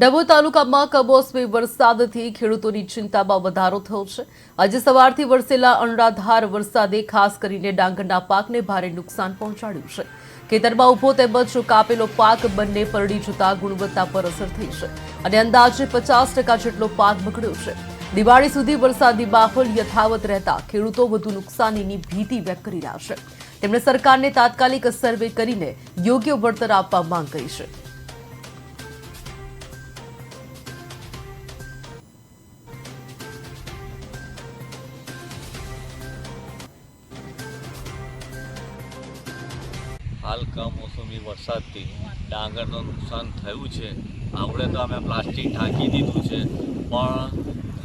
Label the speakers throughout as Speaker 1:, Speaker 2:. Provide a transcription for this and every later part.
Speaker 1: ડભો તાલુકામાં કમોસમી વરસાદથી ખેડૂતોની ચિંતામાં વધારો થયો છે. આજે સવારથી વરસેલા અનરાધાર વરસાદે ખાસ કરીને ડાંગરના પાકને ભારે નુકસાન પહોંચાડ્યું છે. ખેતરમાં ઊભો તેમજ કાપેલો પાક બંને પરડી જતા ગુણવત્તા પર અસર થઈ છે અને અંદાજે પચાસ ટકા જેટલો પાક બગડ્યો છે. દિવાળી સુધી વરસાદી માહોલ યથાવત રહેતા ખેડૂતો વધુ નુકસાનીની ભીતિ વ્યક્ત કરી રહ્યા છે. તેમણે સરકારને તાત્કાલિક સર્વે કરીને યોગ્ય વળતર આપવા માંગ કરી છે.
Speaker 2: હાલ કમોસમી વરસાદથી ડાંગરનું નુકસાન થયું છે. આવડે તો અમે પ્લાસ્ટિક ઢાંકી દીધું છે, પણ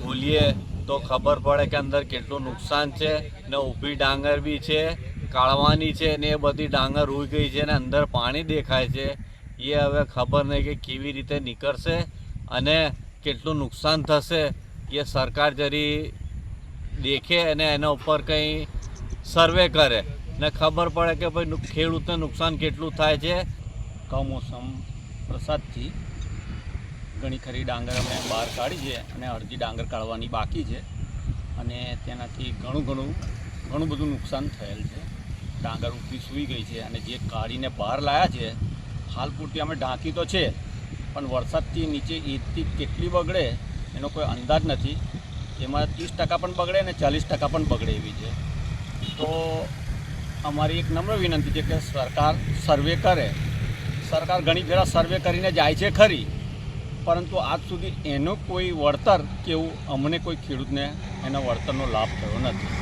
Speaker 2: ખોલીએ તો ખબર પડે કે અંદર કેટલું નુકસાન છે ને ઊભી ડાંગર બી છે, કાળવાની છે ને એ બધી ડાંગર ઉઈ ગઈ છે ને અંદર પાણી દેખાય છે. એ હવે ખબર નહીં કે કેવી રીતે નીકળશે અને કેટલું નુકસાન થશે. એ સરકાર જરી દેખે અને એના ઉપર કંઈ સર્વે કરે. ને ખબર પડે કે ભાઈ ખેડૂતને નુકસાન કેટલું થાય છે?
Speaker 3: કમોસમ વરસાદથી ઘણી ખરી ડાંગર અમે બહાર કાઢી છે અને અડધી ડાંગર કાઢવાની બાકી છે. અને તેનાથી ઘણું ઘણું ઘણું બધું નુકસાન થયેલ છે. ડાંગર ઉપરી સૂઈ ગઈ છે અને જે કાઢીને બહાર લાયા છે, હાલ પૂરતી અમે ઢાંકી તો છે, પણ વરસાદથી નીચે ઈદથી કેટલી બગડે એનો કોઈ અંદાજ નથી. એમાં ત્રીસ ટકા પણ બગડે અને ચાલીસ ટકા પણ બગડે એવી છે. તો અમારી એક નમ્ર વિનંતી છે કે સરકાર સર્વે કરે. સરકાર ઘણી ફેરા સર્વે કરીને જાય છે ખરી, પરંતુ આજ સુધી એનું કોઈ વળતર કેવું અમને કોઈ ખેડૂતને એના વળતરનો લાભ થયો નથી.